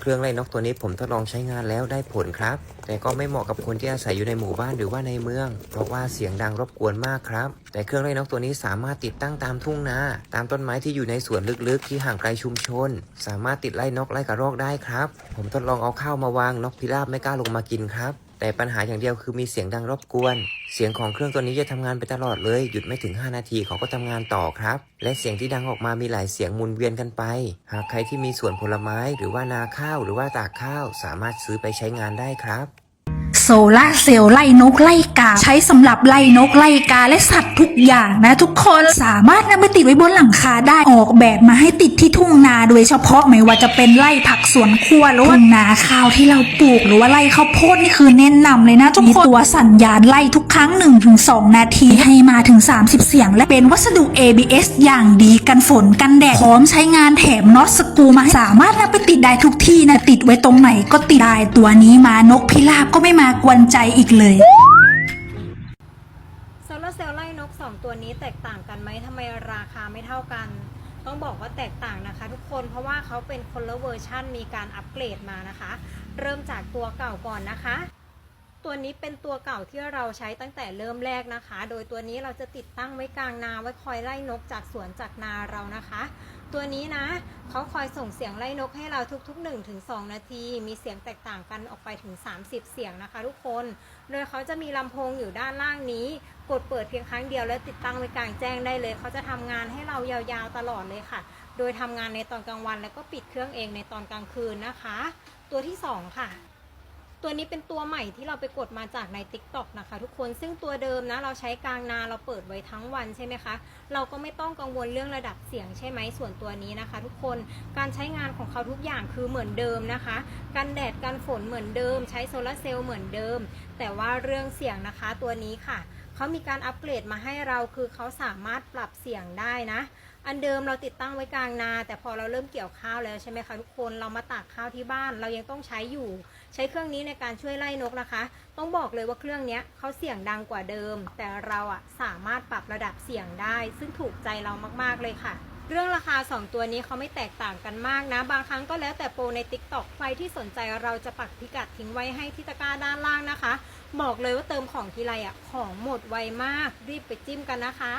เครื่องไล่นกตัวนี้ผมทดลองใช้งานแล้วได้ผลครับ แต่ก็ไม่เหมาะกับคนที่อาศัยอยู่ในหมู่บ้านหรือว่าในเมือง เพราะว่าเสียงดังรบกวนมากครับ แต่เครื่องไล่นกตัวนี้สามารถติดตั้งตามทุ่งนา ตามต้นไม้ที่อยู่ในสวนลึกๆ ที่ห่างไกลชุมชน สามารถติดไล่นกไล่กระรอกได้ครับ ผมทดลองเอาข้าวมาวางนกพิราบไม่กล้าลงมากินครับ แต่ปัญหาอย่างเดียวคือมีเสียงดังรบกวน เสียงของเครื่องตัวนี้จะทำงานไปตลอดเลย หยุดไม่ถึง 5 นาทีเขาก็ทำงานต่อครับ และเสียงที่ดังออกมามีหลายเสียงหมุนเวียนกันไป หากใครที่มีสวนผลไม้หรือว่านาข้าวหรือว่าตากข้าว สามารถซื้อไปใช้งานได้ครับ โซล่าเซลล์ไล่นกไล่กา ใช้สำหรับไล่นกไล่กาและสัตว์ทุกอย่างนะทุกคนสามารถนำไปติดไว้บนหลังคาได้ออกแบบมาให้ติดที่ทุ่งนาโดยเฉพาะไม่ว่าจะเป็นไล่ผักสวนครัวหรือว่าทุ่งนาข้าวที่เราปลูกหรือว่าไล่ข้าวโพดนี่คือแนะนำเลยนะทุกคนมีตัวสัญญาณไล่ทุกครั้ง 1-2 นาทีให้มาถึง 30 เสียง และเป็นวัสดุ ABS อย่างดีกันฝนกันแดดพร้อมใช้งานแถมน็อตสกูมาให้สามารถนำไปติดได้ทุกที่นะติดไว้ตรงไหนก็ติดได้ตัวนี้มานกพิราบก็ไม่มากวนใจอีกเลยโซลาร์เซลล์ไล่นก 2 ตัวนี้แตกต่างกันไหมทำไมราคาไม่เท่ากัน ต้องบอกว่าแตกต่างนะคะ ทุกคนเพราะว่าเขาเป็นคนละเวอร์ชั่นมีการอัปเกรดมานะคะ เริ่มจากตัวเก่าก่อนนะคะ ตัวนี้เป็นตัวเก่าที่เราใช้ตั้งแต่เริ่มแรกนะคะ โดยตัวนี้เราจะติดตั้งไว้กลางนาไว้คอยไล่นกจากสวนจากนาเรานะคะ ตัวนี้นะเขาคอยส่งเสียงไล่นกให้เราทุกๆ1-2นาที มีเสียงแตกต่างกันออกไปถึง 30 เสียงนะคะ ทุกคน โดยเขาจะมีลำโพงอยู่ด้านล่างนี้ กดเปิดเพียงครั้งเดียวแล้วติดตั้งไว้กลางแจ้งได้เลย เขาจะทำงานให้เรายาวๆตลอดเลยค่ะ โดยทำงานในตอนกลางวันแล้วก็ปิดเครื่องเองในตอนกลางคืนนะคะ ตัวที่สองค่ะ ตัวนี้เป็นตัวใหม่ที่เราไปกดมาจากใน t ิ k t o อกนะคะ ทุกคนซึ่งตัวเดิมนะเราใช้กลางนาเราเปิดไว้ทั้งวันใช่ไหมคะ เราก็ไม่ต้องกังวลเรื่องระดับเสียงใช่ไหมส่วนตัวนี้นะคะ ทุกคนการใช้งานของเขาทุกอย่างคือเหมือนเดิมนะคะกันแดดกันฝนเหมือนเดิม ใช้โซลาร์เซลล์เหมือนเดิม แต่ว่าเรื่องเสียงนะคะตัวนี้ค่ะ เขามีการอัปเกรดมาให้เราคือเขาสามารถปรับเสียงได้นะ อันเดิมเราติดตั้งไว้กลางนา แต่พอเราเริ่มเกี่ยวข้าวแล้วใช่ไหมคะทุกคนเรามาตากข้าวที่บ้าน เรายังต้องใช้อยู่ ใช้เครื่องนี้ในการช่วยไล่นกนะคะ ต้องบอกเลยว่าเครื่องนี้เขาเสียงดังกว่าเดิม แต่เราอะสามารถปรับระดับเสียงได้ ซึ่งถูกใจเรามากๆเลยค่ะ เรื่องราคา 2 ตัวนี้เขาไม่แตกต่างกันมากนะ บางครั้งก็แล้วแต่โปรใน Tik t o อกใครที่สนใจเราจะปักพิกัดทิ้งไว้ให้ที่ตะกร้าด้านล่างนะคะ บอกเลยว่าเติมของทีไรอะของหมดไวมากรีบไปจิ้มกันนะคะ